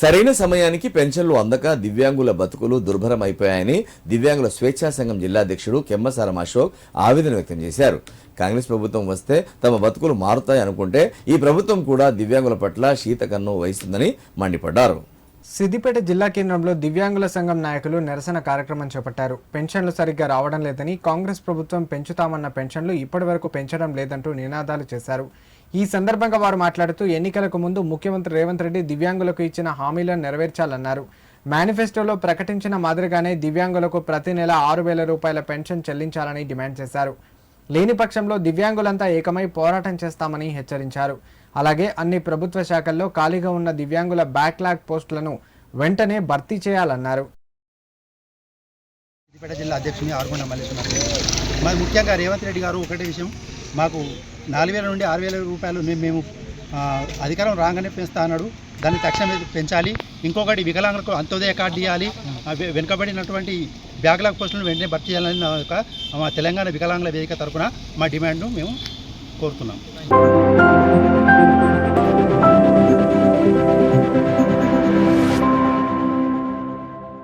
సరైన సమయానికి పెన్షన్లు అందక దివ్యాంగుల బతుకులు దుర్భరమైపోయాయని దివ్యాంగుల స్వేచ్ఛా సంఘం జిల్లాధ్యక్షుడు కెమ్మసారం అశోక్ ఆవేదన వ్యక్తం చేశారు. కాంగ్రెస్ ప్రభుత్వం వస్తే తమ బతుకులు మారుతాయి అనుకుంటే ఈ ప్రభుత్వం కూడా దివ్యాంగుల పట్ల శీతకన్ను వహిస్తుందని మండిపడ్డారు. సిద్దిపేట జిల్లా కేంద్రంలో దివ్యాంగుల సంఘం నాయకులు నిరసన కార్యక్రమం చేపట్టారు. పెన్షన్లు సరిగ్గా రావడం లేదని కాంగ్రెస్ ప్రభుత్వం పెంచుతామన్న పెన్షన్లు ఇప్పటి వరకు పెంచడం లేదంటూ నినాదాలు చేశారు. ఈ సందర్భంగా వారు మాట్లాడుతూ ఎన్నికలకు ముందు ముఖ్యమంత్రి రేవంత్ రెడ్డి దివ్యాంగులకు ఇచ్చిన హామీలను నెరవేర్చాలన్నారు. మేనిఫెస్టోలో ప్రకటించిన మాదిరిగానే దివ్యాంగులకు ప్రతి నెల ఆరు వేల రూపాయల పెన్షన్ చెల్లించాలని డిమాండ్ చేశారు. లేని పక్షంలో దివ్యాంగులంతా ఏకమై పోరాటం చేస్తామని హెచ్చరించారు. అలాగే అన్ని ప్రభుత్వ శాఖల్లో ఖాళీగా ఉన్న దివ్యాంగుల బ్యాక్లాగ్ పోస్టులను వెంటనే భర్తీ చేయాలన్నారు. సిద్దిపేట జిల్లా అధ్యక్షుని ఆరుగొండ మల్లేశ్వర మరి ముఖ్యంగా రేవంత్ రెడ్డి గారు ఒకటే విషయం మాకు నాలుగు వేల నుండి ఆరు వేల రూపాయలు మేము మేము అధికారం రాగానే పెంచుతా అన్నాడు. దాన్ని తక్షణమే పెంచాలి. ఇంకొకటి వికలాంగులకు అంత్యోదయ కార్డు ఇవ్వాలి. వెనుకబడినటువంటి బ్యాక్లాగ్ పోస్టులను వెంటనే భర్తీ చేయాలని మా తెలంగాణ వికలాంగుల వేదిక తరఫున మా డిమాండ్ను మేము కోరుతున్నాం.